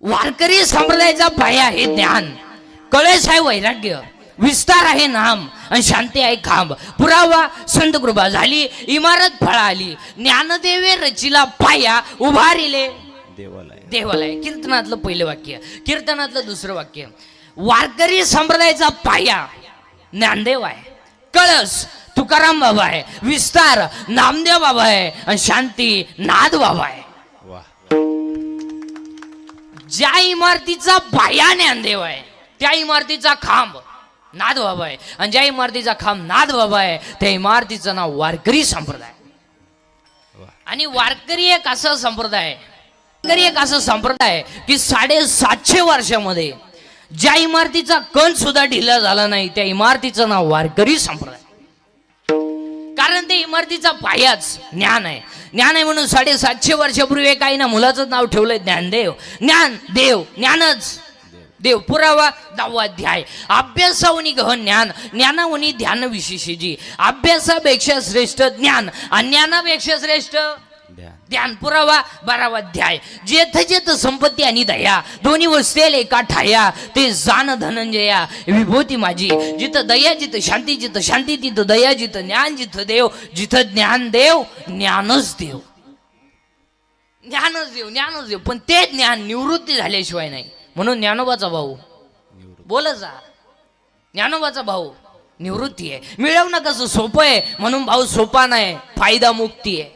वारकरी संप्रदायाचा पाया आहे ज्ञान. कळस आहे वैराग्य विस्तार आहे नाम आणि शांती आहे खांब पुरावा संत कृपा झाली इमारत फळाली ज्ञानदेवे रचिला पाया उभारिले. देवालय. देवालय. कीर्तनातलं पहिलं वाक्य कीर्तनातलं दुसरं वाक्य. वारकरी संप्रदायाचा पाया ज्ञानदेव आहे. कळस तुकाराम बाबा आहे. विस्तार नामदेव बाबा आहे. आणि शांती नाद बाबा आहे. वा ज्या इमारतीचा पाया ज्ञानदेव आहे त्या इमारतीचा खांब नाद बाबा आहे. आणि ज्या इमारतीचा खांब नाद बाबा आहे त्या इमारतीचं नाव वारकरी संप्रदाय. आणि वारकरी एक असं संप्रदाय वारकरी एक असं संप्रदाय की साडेसातशे वर्षामध्ये ज्या इमारतीचा कण सुद्धा ढिला झाला नाही त्या इमारतीचं नाव वारकरी संप्रदाय. कारण ते इमारतीचा पायाच ज्ञान आहे. ज्ञान आहे म्हणून साडेसातशे वर्षापूर्वी काही ना मुलाचं नाव ठेवलंय ज्ञानदेव. ज्ञान देव ज्ञानच. देव पुरावा दहावा अध्याय. अभ्यासावनी गहन ज्ञान ज्ञानावनी ध्यान विशेषजी अभ्यासापेक्षा श्रेष्ठ ज्ञान आणि ज्ञानापेक्षा श्रेष्ठ ध्यान पुरावा बारावा अध्याय. जेथ जेथ संपत्ती आणि दया दोन्ही वसतेल एका ठाया ते जाण धनंजया. विभूती माझी जिथं दया जिथं शांती जिथं शांती तिथं दया जिथं ज्ञान जिथं देव जिथं ज्ञान देव ज्ञानच देव. ज्ञानच देव ज्ञानच देव. पण ते ज्ञान निवृत्ती झाल्याशिवाय नाही. म्हणून ज्ञानोबाचा भाऊ. बोल जा. ज्ञानोबाचा भाऊ निवृत्ती आहे. मिळवणं कसं सोपं आहे? म्हणून भाऊ सोपा नाही फायदा मुक्ती आहे.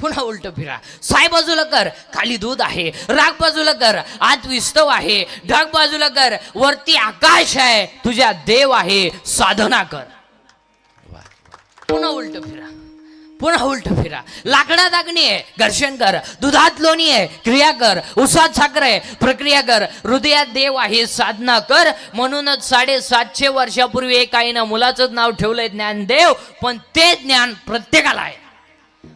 पुन्हा उलट फिरा. साय बाजूला कर खाली दूध आहे राग बाजूला कर आत विस्तव आहे ढग बाजूला कर वरती आकाश आहे तुझ्या देव आहे साधना कर. पुन्हा उलट फिरा. पुन्हा उलट फिरा. लाकडात अग्नी आहे घर्षण कर. दुधात लोणी आहे क्रिया कर. उसात साखर आहे प्रक्रिया कर. हृदयात देव आहे साधना कर. म्हणूनच साडेसातशे वर्षापूर्वी एका आईनं मुलाचंच नाव ठेवलंय ज्ञानदेव पण ते ज्ञान प्रत्येकाला आहे.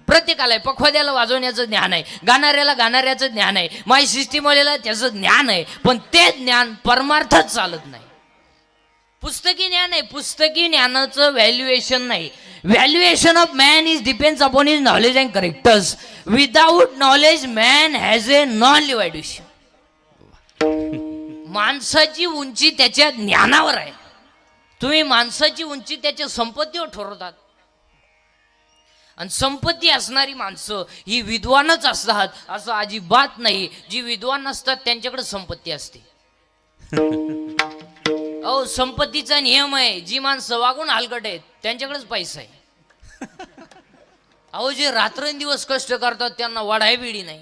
प्रत्येकाला आहे पखवाद्याला वाजवण्याचं ज्ञान आहे गाणाऱ्याला गाणाऱ्याचं ज्ञान आहे माय सिस्टीमवाल्याला त्याचं ज्ञान आहे पण ते ज्ञान परमार्थच चालत नाही. पुस्तकी ज्ञान आहे पुस्तकी ज्ञानाचं व्हॅल्युएशन नाही. Valuation of man is depends upon is knowledge and characters without knowledge man has a non लिव्हायड्युशन माणसाची उंची त्याच्या ज्ञानावर आहे. तुम्ही माणसाची उंची त्याच्या संपत्तीवर ठरवतात. आणि संपत्ती असणारी माणसं ही विद्वानच असतात असं अजिबात नाही. जी विद्वान नसतात त्यांच्याकडे संपत्ती असते. अहो संपत्तीचा नियम आहे जी माणसं वागून हलकट आहेत त्यांच्याकडेच पैसा आहे. अहो जे रात्रंदिवस कष्ट करतात त्यांना वडाय बिडी नाही.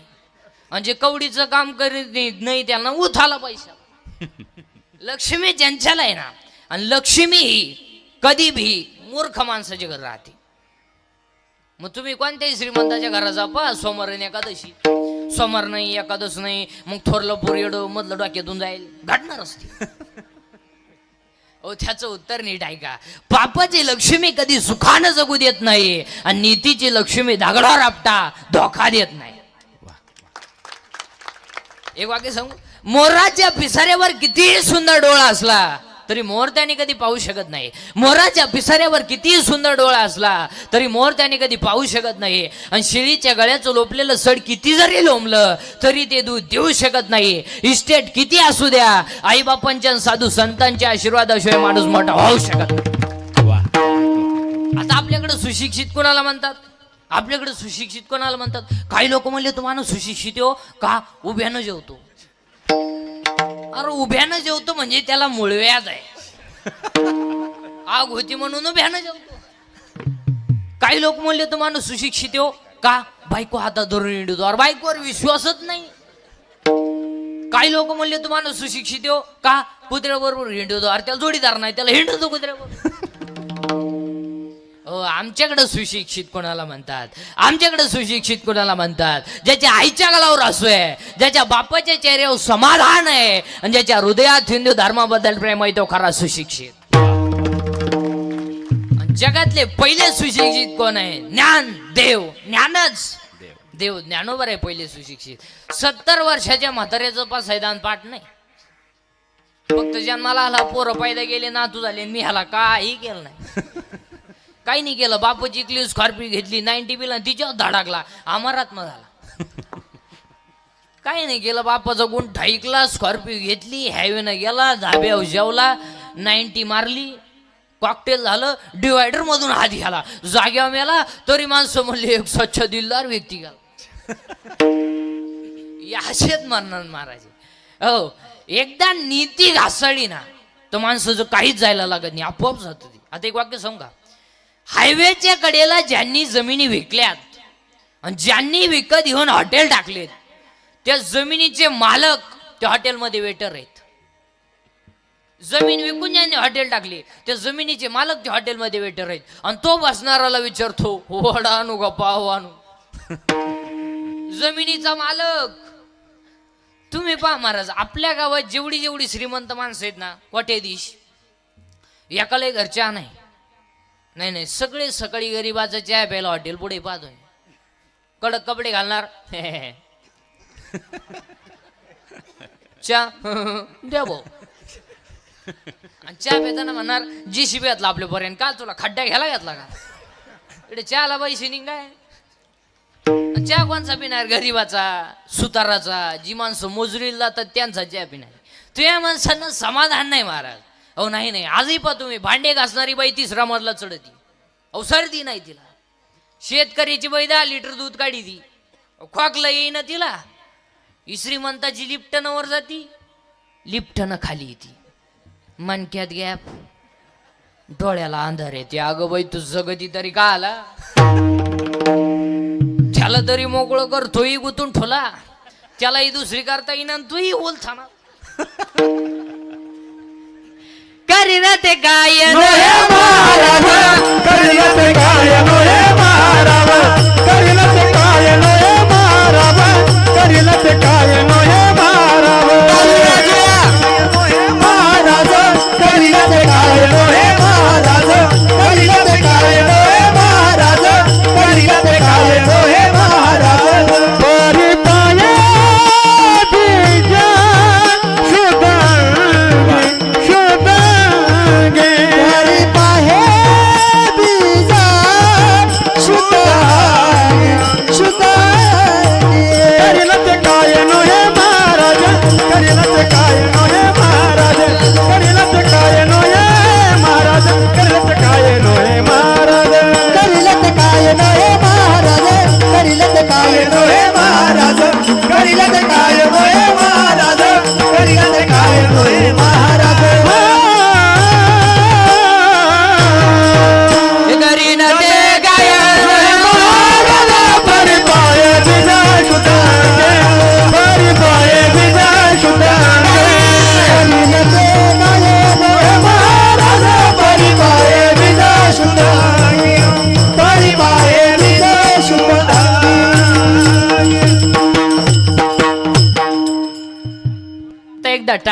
आणि जे कवडीचं काम करीत नाही- नाही त्यांना उथाला पैसा. लक्ष्मी ज्यांच्याला आहे ना आणि लक्ष्मी ही कधी भी मूर्ख माणसाच्या घर राहते. मग तुम्ही कोणत्याही श्रीमंताच्या घरात जा पा सोमवार एकादशी. सोमवार नाही एकादश नाही मग थोरलं पोरयड मधलं डोक्यातून जाईल. घडणार असते. ओ त्याचं उत्तर नीट ऐका. पापाची लक्ष्मी कधी सुखानं जगू देत नाही आणि नीतीची लक्ष्मी दगडावर आपटा धोका देत नाही. एक वाक्य सांगू? मोराच्या पिसाऱ्यावर कितीही सुंदर डोळा असला. तरी मोर त्याने कधी पाहू शकत नाही. मोराच्या पिसाऱ्यावर कितीही सुंदर डोळा असला तरी मोर त्याने कधी पाहू शकत नाही. आणि शेळीच्या गळ्याचं लोपलेलं सड किती जरी लोंबलं तरी ते दूध देऊ शकत नाही. इस्टेट किती असू द्या आईबापांच्या साधू संतांच्या आशीर्वादाशिवाय माणूस मोठा होऊ शकत आता आपल्याकडे सुशिक्षित कोणाला म्हणतात? आपल्याकडे सुशिक्षित कोणाला म्हणतात? काही लोक म्हणले तुम्हाला सुशिक्षित हो. का? उभ्यानं जेवतो. अरे उभ्यानं जेवतो म्हणजे त्याला मुळव्याज आहे. आग होती म्हणून उभ्यानं जेवतो. काही लोक म्हणले तुम्हाला सुशिक्षित हो. का? बायको हातात धरून इंडतो अरे बायकोवर विश्वासच नाही. काही लोक म्हणले तुम्हाला सुशिक्षित हो. का? कुत्र्याबरोबर हिंडतो अरे त्याला जोडीदार नाही त्याला हिंडतो कुत्र्याबरोबर. आमच्याकडे सुशिक्षित कोणाला म्हणतात? आमच्याकडे सुशिक्षित कोणाला म्हणतात? ज्याच्या आईच्या गलावर असू आहे ज्याच्या बापाच्या चेहऱ्यावर समाधान आहे आणि ज्याच्या हृदयात हिंदू धर्माबद्दल प्रेम आहे तो खरा सुशिक्षित. जगातले पहिले सुशिक्षित कोण आहे? ज्ञान देव ज्ञानच. देव. देव ज्ञानोबर आहे पहिले सुशिक्षित. सत्तर वर्षाच्या म्हाताऱ्याचं पास हैदान पाठ नाही. फक्त जन्माला आला पोरं पैदा गेले नातू झाले आणि मी ह्याला काही केलं नाही. काही नाही केलं बापूची इकली स्कॉर्पिओ घेतली नाईन्टी बिल तिच्यावर धडाकला अमरात्मा झाला. काही नाही केलं बापाचा गुण ऐकला स्कॉर्पिओ घेतली हायवेनं गेला धाब्यावर जेवला नाईन्टी मारली कॉकटेल झालं डिवायडर मधून हात घ्याला. जाग्यावर मेला तरी माणसं म्हणली एक स्वच्छ दिलदार व्यक्ती गेला या असेच म्हणणार महाराज हो एकदा नीती घासळली ना तर माणसाचं काहीच जायला लागत नाही आपोआप जात ती आता एक वाक्य सांगा हायवेच्या कडेला ज्यांनी जमिनी विकल्यात आणि ज्यांनी विकत घेऊन हॉटेल टाकलेत त्या जमिनीचे मालक त्या हॉटेलमध्ये वेटर आहेत. जमीन विकून ज्यांनी हॉटेल टाकली त्या जमिनीचे मालक त्या हॉटेलमध्ये वेटर आहेत. आणि तो बसणाराला विचारतो वडा आणू का पाव आणू? जमिनीचा मालक तुम्ही पहा महाराज आपल्या गावात जेवढी जेवढी श्रीमंत माणसं आहेत ना वाटेदिश एकालाही घरच्या नाही नाही नाही सगळे सकाळी गरीबाचा चहा प्यायला हॉटेल पुढे पाहतोय. कडक कपडे घालणार? चहा द्या भाऊ. आणि चहा पिताना म्हणणार जी शिबी घातला आपल्यापर्यंत का? तुला खड्डा घ्यायला घातला का? इकडे चहाला पैसे निघाय चहा कोणचा पिणार? गरीबाचा सुताराचा जी माणसं मोजरीला तर त्यांचा चहा पिणार. तुझ्या माणसांना समाधान नाही महाराज. अहो नाही नाही. आजही पहा तुम्ही. भांडे घासणारी बाई तिसरा मजला चढती. अहो सर्दी नाही तिला. शेतकऱ्याची बाई दहा लिटर दूध काढी ती. खोकला येईना तिला. श्रीमंताची लिफ्टनं वर जाती लिफ्टनं खाली येते. मनक्यात गॅप. डोळ्याला अंधार येते. अगं बाई तू जगती तरी का आला? त्याला तरी मोकळं कर तोही गुतून ठोला. त्यालाही दुसरी करता येईना आणि तूही बोलता ना करीरत गायन. हे महाराज करीरत गायन. हे महाराज करीरत गायन. हे महाराज करीरत गायन.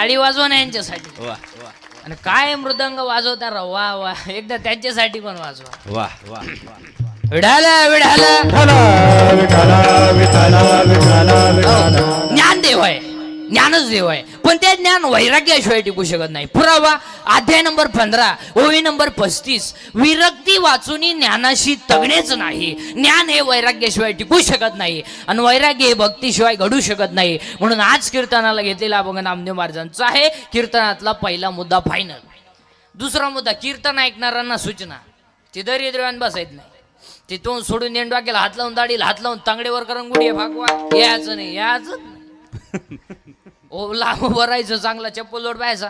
टाळी वाजवा ना यांच्यासाठी. वा वा. आणि काय मृदंग वाजवता राव वा वा. एकदा त्यांच्यासाठी पण वाजवा. वा वा विढाला विढाला विठाला विठाला. ज्ञानच देव आहे. पण ते ज्ञान वैराग्याशिवाय टिकू शकत नाही. पुरावा अध्याय नंबर पंधरा ओळी नंबर पस्तीस. विरक्ती वाचून ज्ञानाशी तगणेच नाही. ज्ञान हे वैराग्याशिवाय टिकू शकत नाही. आणि वैराग्य हे भक्तीशिवाय घडू शकत नाही. म्हणून आज कीर्तनाला घेतलेला अभंग नामदेव महाराजांचा आहे. कीर्तनातला पहिला मुद्दा फायनल दुसरा मुद्दा कीर्तन ऐकणाऱ्यांना सूचना. ते दरिद्रव्यान बसायत नाही. ते तोंड सोडून नेंडवा केला हात लावून दाढीला हात लावून तांगडेवर करून गुढी भागवा. यायचं नाही यायचं नाही. ओ लांब उभं राहायचं चांगला चप्पल लोट पाहायचा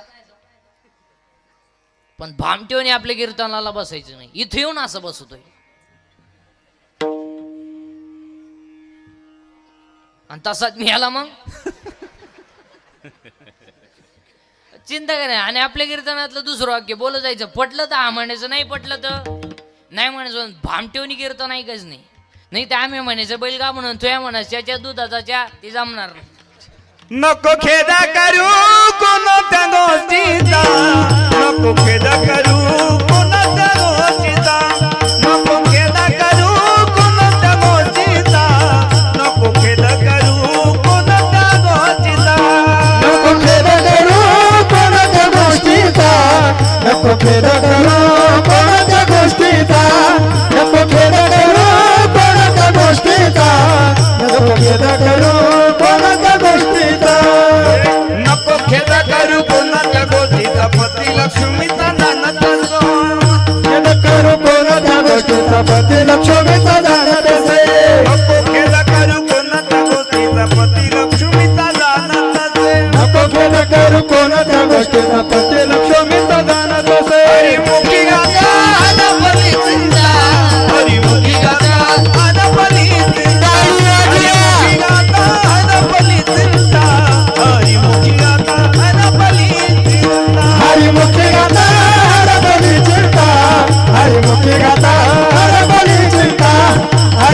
पण भामटेवने आपल्या कीर्तनाला बसायचं नाही. इथं येऊन असं बसतोय. आणि तसाच मी आला मग. चिंता काय नाही? आणि आपल्या कीर्तनातलं दुसरं वाक्य बोलत जायचं. पटलं तर हा म्हणायचं नाही पटलं तर? नाही म्हणायचं भामटेवनी कीर्तन ऐकच नाही. नाही तर आम्ही म्हणायचं बैल का म्हणून तुया म्हणायचं त्याच्या दुधाचा च्या ते जमणार नाही. नको खेदा करू कोणत्या गोष्टीचा नको खेदा करू कोणत्या गोष्टीचा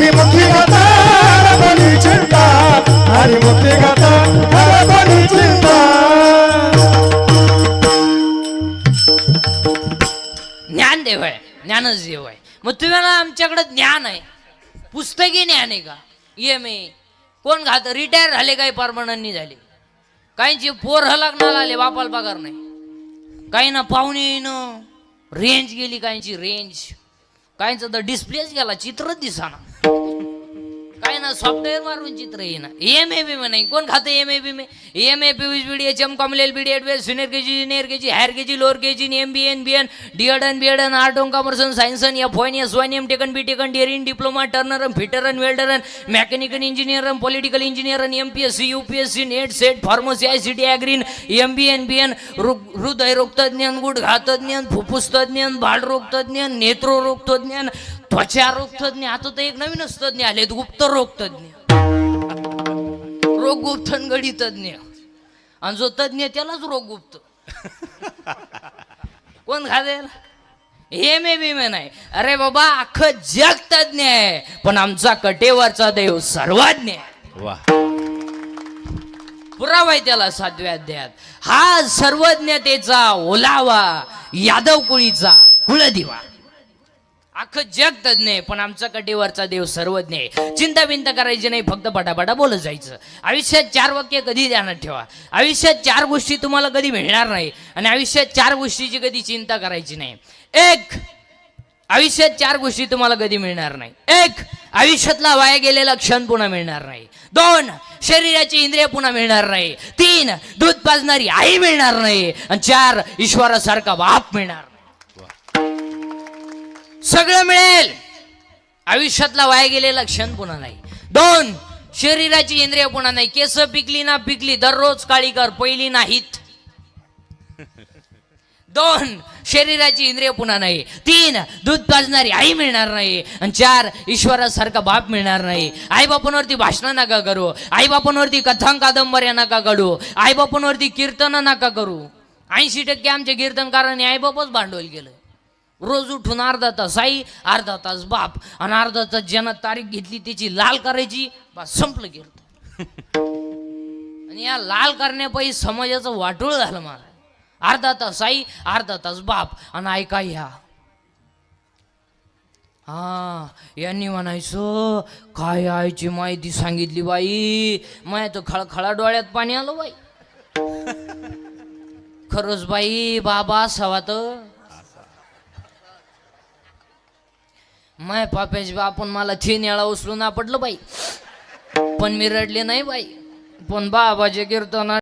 हरिमुखी गाता हरबनी चिंता। हरिमुखी गाता हरबनी चिंता। ज्ञानदेव आहे ज्ञानच देव आहे. मग तुम्हाला आमच्याकडे ज्ञान आहे. पुस्तकी ज्ञान आहे का? एम ए कोण घात रिटायर झाले काही परमनंटनी झाले? काहींचे पोर लग्नाला आले वापर पगार नाही. काही ना पाहुणे येणं. रेंज गेली काहींची रेंज काहींचा तर डिस्प्लेच गेला चित्रच दिसाना. ना सॉफ्टवेअर मारून चित्र येईना एम ए बी नाही कोण खातं एम ए बी में? M A P B D H M com L B D एडवेस senior K G junior K G higher K G lower K G M B and B and D ed and B ed and art on commerce and science and F one S one M tech and B tech and डिअरिंग diploma turner and fitter and welder and mechanical engineer and political engineer and M P S C U P S C NET SET pharmacy I C T ॲग्रीन M B and B and तज्ञ रोगतज्ञ गुडघातज्ञ फुफ्फुसतज्ञ बाळरोगतज्ञ त्वचा रोगतज्ञ आता तर एक नवीनच तज्ञ आलेत गुप्त रोग गुप्त आणि गडी तज्ञ आणि जो तज्ञ त्यालाच रोग गुप्त कोण खादेल हे मे बी मे नाही. अरे बाबा अख्खं जग तज्ञ आहे. पण आमचा कटेवरचा देव सर्वज्ञ आहे. वा. पुरावा आहे त्याला सातव्या अध्यायात. हा सर्वज्ञतेचा ओलावा यादव कुळीचा कुलदिवा अख्खं जग तज्ञ आहे पण आमचा कटेवरचा देव सर्वज्ञ आहे. चिंता बिंता करायची नाही फक्त पटापटा बोलत जायचं. आयुष्यात चार वाक्य कधी ध्यानात ठेवा? आयुष्यात चार गोष्टी तुम्हाला कधी मिळणार नाही आणि आयुष्यात चार गोष्टीची कधी चिंता करायची नाही. एक आयुष्यात चार गोष्टी तुम्हाला कधी मिळणार नाही. एक आयुष्यातला वाया गेलेला क्षण पुन्हा मिळणार नाही. दोन शरीराची इंद्रिय पुन्हा मिळणार नाही. तीन दूध पाजणारी आई मिळणार नाही. आणि चार ईश्वरासारखा बाप मिळणार नाही. सगळं मिळेल. आयुष्यातला वाया गेलेला क्षण पुन्हा नाही. दोन शरीराची इंद्रिय पुन्हा नाही. केस पिकली ना पिकली दररोज काळी कर पहिली नाहीत. दोन शरीराची इंद्रिय पुन्हा नाही. तीन दूध पाजणारी आई मिळणार नाही. आणि चार ईश्वरासारखा बाप मिळणार नाही. आई बापांवरती भाषणं नका करू. आई बापांवरती कादंबऱ्या नका काढू आई बापांवरती कीर्तन नका करू. ऐंशी टक्के आमच्या कीर्तनकारांनी आई बापच भांडवल केलं. रोज उठून अर्धा तास आई अर्धा तास बाप. आणि अर्धा तास ज्यानं तारीख घेतली त्याची लाल करायची बस संपलं गेलं. आणि या लाल करण्यापायी समाजाचं वाटोळ झालं मला अर्धा तास आई अर्धा तास बाप. आणि ऐका ह्या हा यांनी म्हणायचं काय आईची माहिती सांगितली बाई? माया तर खळखळा डोळ्यात पाणी आलं बाई. खरंच बाई बाबा असावा माय पाप्याची आपण मला तीन वेळा उचलून आपटलं बाई. पण मी रडले नाही बाई. पण बाबाचे कीर्तन